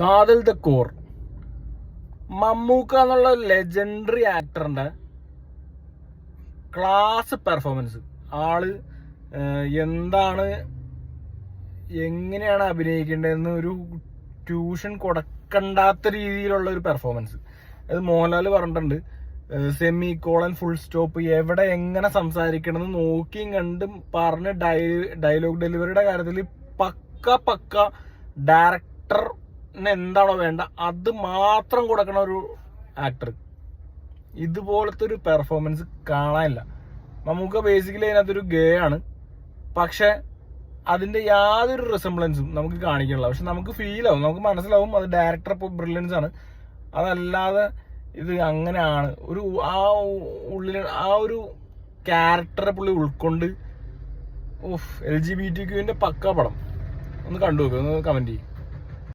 കാതൽ the core. Mammukka എന്നുള്ള legendary ആക്ടറിന്റെ ക്ലാസ് പെർഫോമൻസ് ആൾ എന്താണ് എങ്ങനെയാണ് അഭിനയിക്കേണ്ടതെന്ന് ഒരു ട്യൂഷൻ കൊടുക്കണ്ടാത്ത രീതിയിലുള്ള ഒരു പെർഫോമൻസ് അത് മോഹൻലാൽ പറഞ്ഞിട്ടുണ്ട്. സെമി കോളൻ ഫുൾ സ്റ്റോപ്പ് എവിടെ എങ്ങനെ സംസാരിക്കണമെന്ന് നോക്കിയും കണ്ടും പറഞ്ഞ് ഡയലോഗ് ഡെലിവറിയുടെ കാര്യത്തിൽ പക്ക പക്ക ഡയറക്ടറിന് എന്താണോ വേണ്ട അത് മാത്രം കൊടുക്കണ ഒരു ആക്ടർ ഇതുപോലത്തെ ഒരു പെർഫോമൻസ് കാണാനില്ല. നമുക്ക് ബേസിക്കലി അതിനകത്തൊരു ഗേ ആണ്. പക്ഷെ അതിന്റെ യാതൊരു റിസംബ്ലൻസും നമുക്ക് കാണിക്കണില്ല പക്ഷെ നമുക്ക് ഫീൽ ആവും നമുക്ക് മനസ്സിലാവും അത് ഡയറക്ടർ ബ്രില്യൻസ് ആണ്. അതല്ലാതെ ഇത് അങ്ങനെയാണ്. ഒരു ആ ഉള്ളിൽ ആ ഒരു ക്യാരക്ടറെ പുള്ളി ഉൾക്കൊണ്ട് of L G B T ക്യൂവിന്റെ പക്ക പടം. ഒന്ന് കണ്ടു നോക്കുക ഒന്ന് കമന്റ് ചെയ്യും.